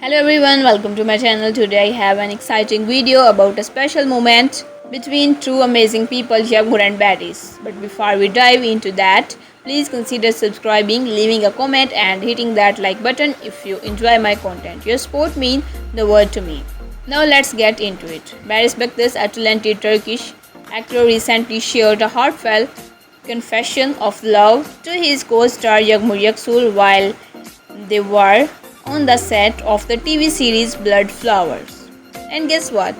Hello everyone, welcome to my channel. Today I have an exciting video about a special moment between two amazing people, Yagmur and Badis. But before we dive into that, please consider subscribing, leaving a comment and hitting that like button if you enjoy my content. Your support means the world to me. Now let's get into it. Baris Bektas, a talented Turkish actor, recently shared a heartfelt confession of love to his co-star Yagmur Yaksul while they were on the set of the TV series Blood Flowers. And guess what?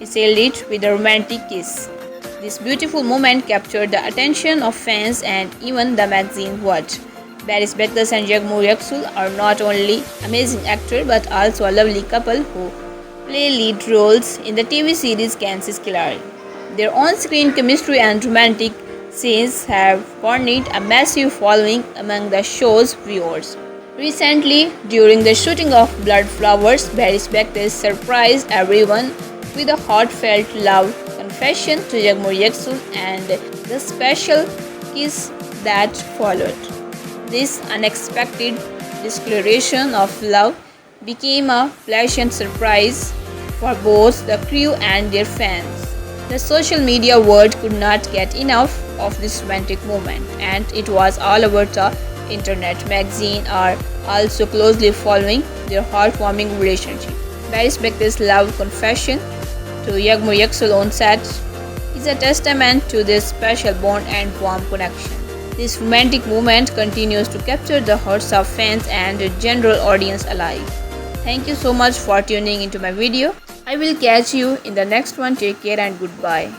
He sealed it with a romantic kiss. This beautiful moment captured the attention of fans and even the magazine What. Baris Bektas and Yagmur Yaksul are not only amazing actors but also a lovely couple who play lead roles in the TV series Kansas Kilari. Their on-screen chemistry and romantic scenes have garnered a massive following among the show's viewers. Recently, during the shooting of Blood Flowers, Bektas surprised everyone with a heartfelt love confession to Yagmur Yaksul and the special kiss that followed. This unexpected declaration of love became a pleasant surprise for both the crew and their fans. The social media world could not get enough of this romantic moment, and it was all over the internet. Magazine are also closely following their heartwarming relationship. Baris Bektas' love confession to Yagmur Yaksul on set is a testament to this special bond and warm connection. This romantic moment continues to capture the hearts of fans and the general audience alike. Thank you so much for tuning into my video. I will catch you in the next one. Take care and goodbye.